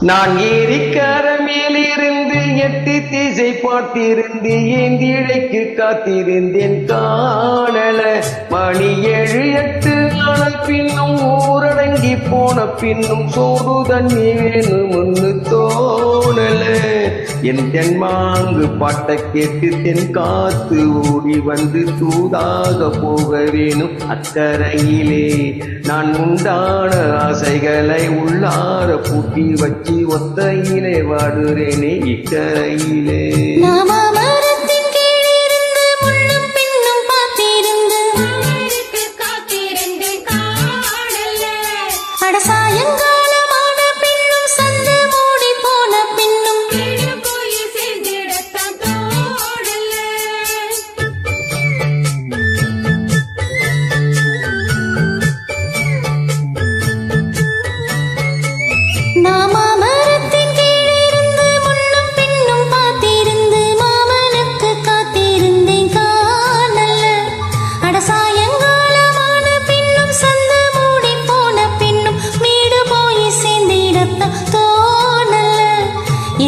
நான் ஏரிக்கார மேலிருந்து எட்டு திசை பார்த்திருந்து ஏந்திழைக்கு காத்திருந்தேன் காணல. மணி ஏழு எட்டு ஆன பின்னும் ஊரடங்கி போன பின்னும் சோறு தண்ணி வேணும் ஒன்று தோணலை. என் தென்மாங்கு பாட்டை கேட்டு தென் காத்து ஓடி வந்து தூதாக போக வேணும் அக்கறையிலே நான் உண்டான ஆசைகளை உள்ளார பூட்டி வச்சு ஒத்தையிலே வாடுறேனே இக்கரையிலே.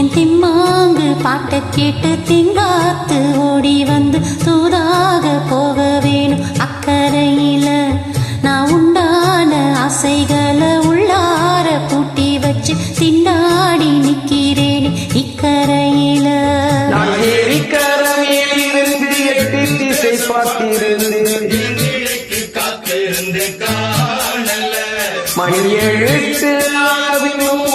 என் திம்மாங்கு பாட்டை கேட்டு திங்காத்து ஓடி வந்து தூதாக போக வேணும் அக்கறையில. நான் உண்டான ஆசைகளை உள்ளார பூட்டி வச்சு திண்டாடி நிக்கிறேன் இக்கரையில. மணி எழுத்து ஆனபினும்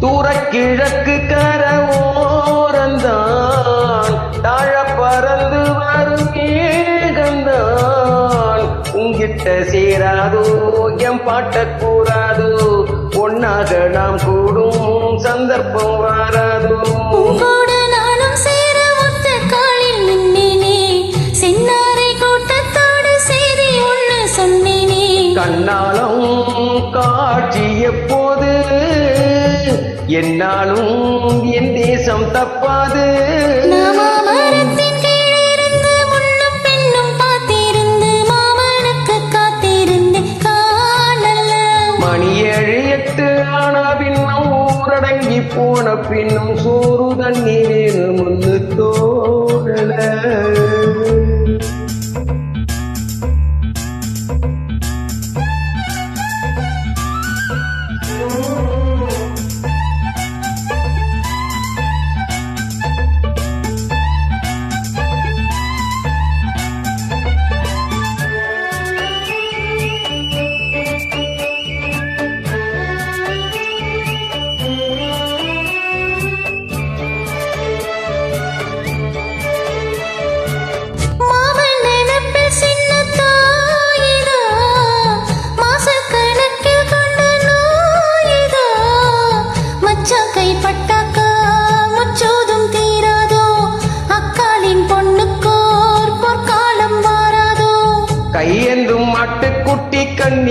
தூர கிழக்கு கர ஓரந்தான் தாழ பறந்து வரும் ஏகந்தான். உங்கிட்ட சேராதோ எம் பாட்ட கூறாதோ ஒன்னாக நாம் கூடும் சந்தர்ப்பம் வாராதோ. கண்ணாலும் காட்சி எப்போது? என்னாலும் என் தேசம் தப்பாது. மணி ஏழு எட்டு ஆனா பின்னும் ஊரடங்கி போன பின்னும் சோறு தண்ணி வேணும் முன்னு தோழல.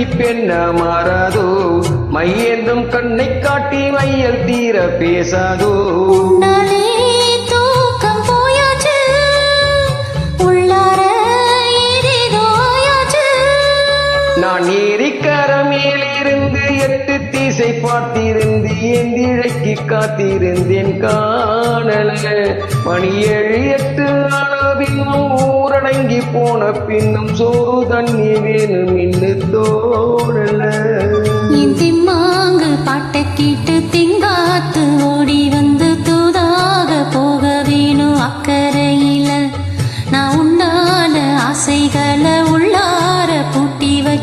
பெண்ண மாறாதோ? மையெந்தும் கண்ணை காட்டி மையல் தீர பேசாதோ? நான் ஏரிக்கர மேலிருந்து எட்டு திசை பார்த்திருந்து எந்திழைக்கு காத்திருந்தேன் காணல. மணி ஏழு எட்டு அளவின் ஊரடங்கி போன பின்னும் சோறு தண்ணி வேணும் இன்னு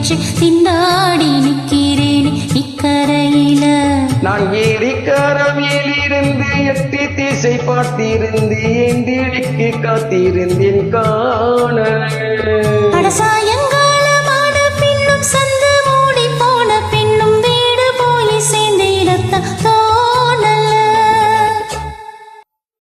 வச்சு திண்டாடி நிக்கிறேன் இக்கரையில நான் ஏரிக்கர மேலிருந்து எட்டு திசை பார்த்திருந்து எந்திழைக்கு காத்திருந்தேன் அடசா